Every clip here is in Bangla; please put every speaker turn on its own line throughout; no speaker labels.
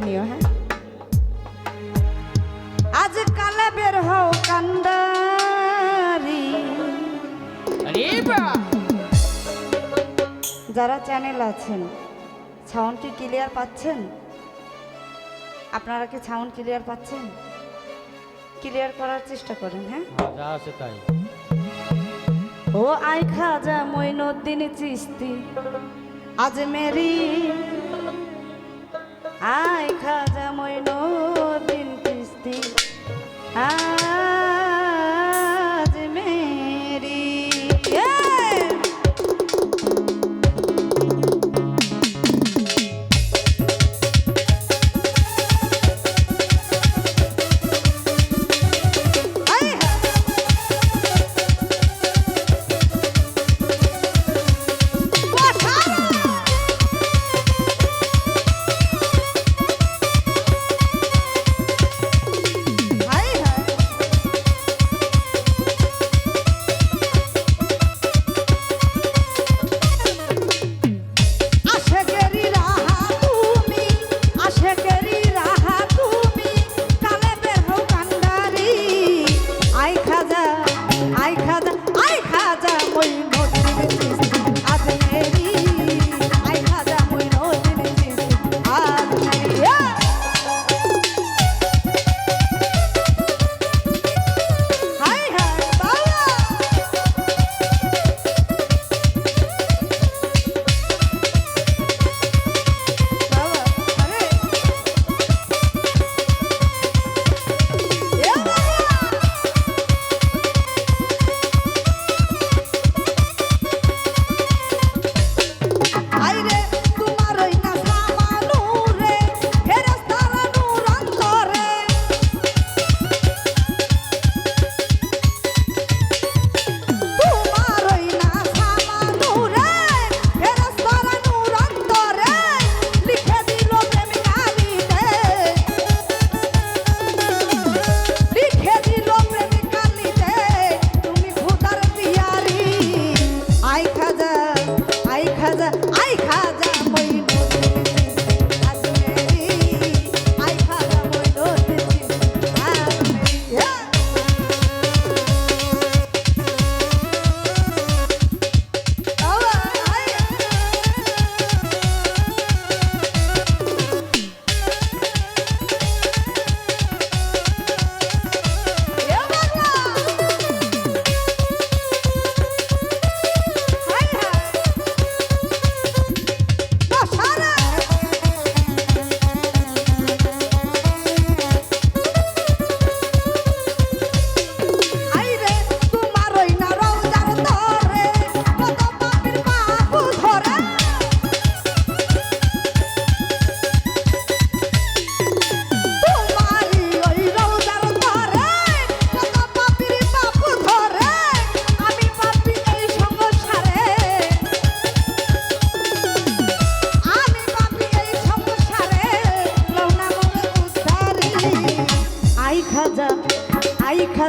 নিও হ্যাঁ। আজ কালা বের হও কান্দারি যারা চ্যানেল আছেন সাউন্ড কি ক্লিয়ার পাচ্ছেন? আপনারা কি সাউন্ড ক্লিয়ার পাচ্ছেন? ক্লিয়ার করার চেষ্টা করেন হ্যাঁ।,
হ্যাঁ যা আছে তাই।
ও আই খাজা মইনুদ্দিন চিস্তি আজ মেরি আয় খাজা মইনুদ্দিন কিস্তি আয়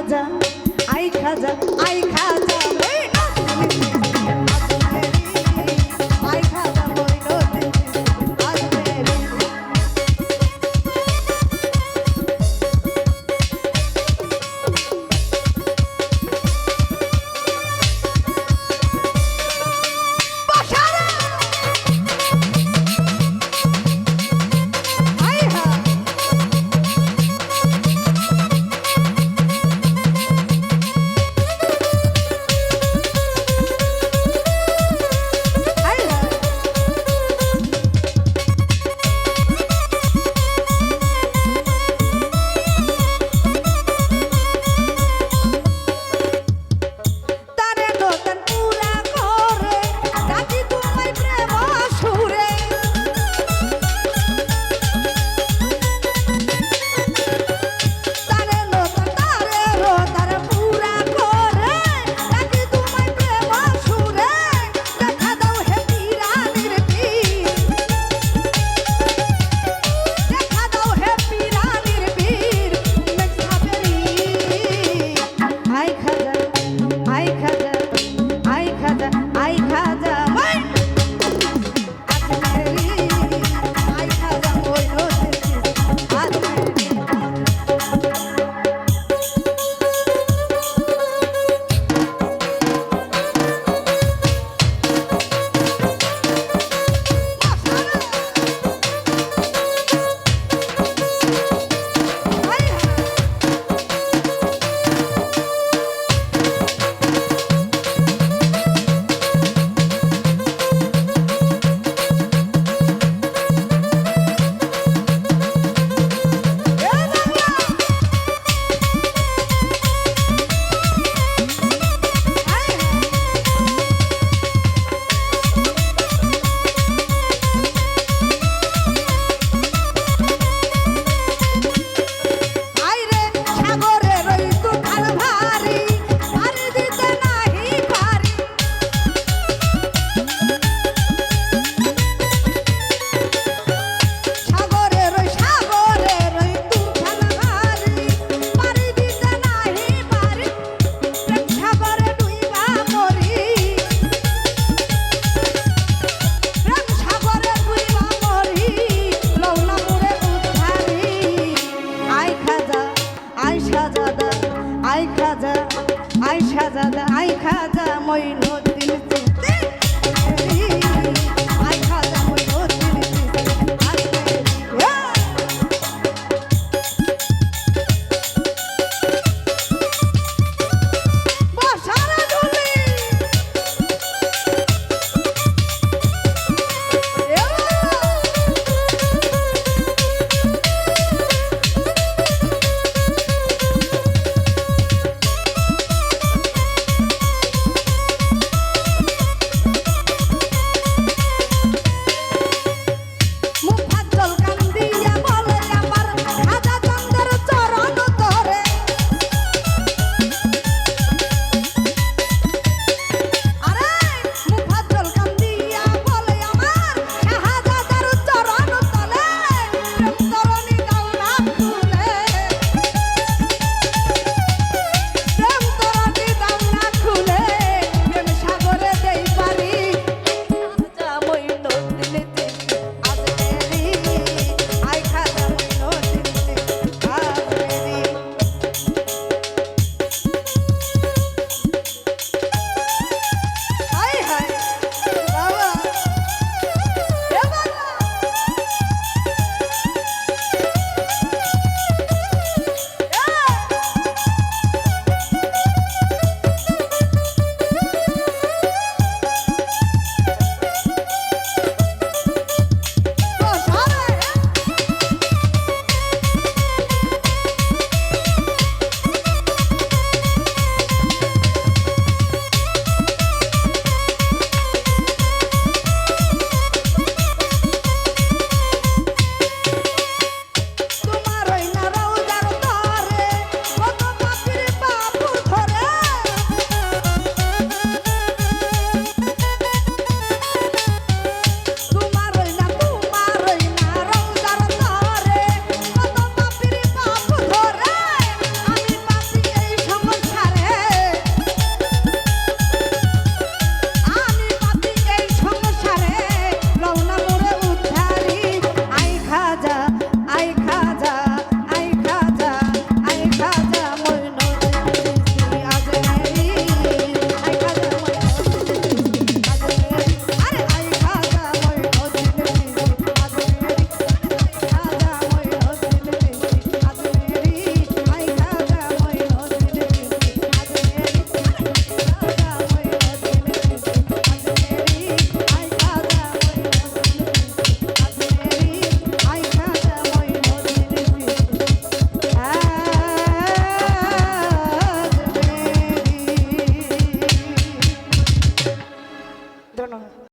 খাজা আই খাজা।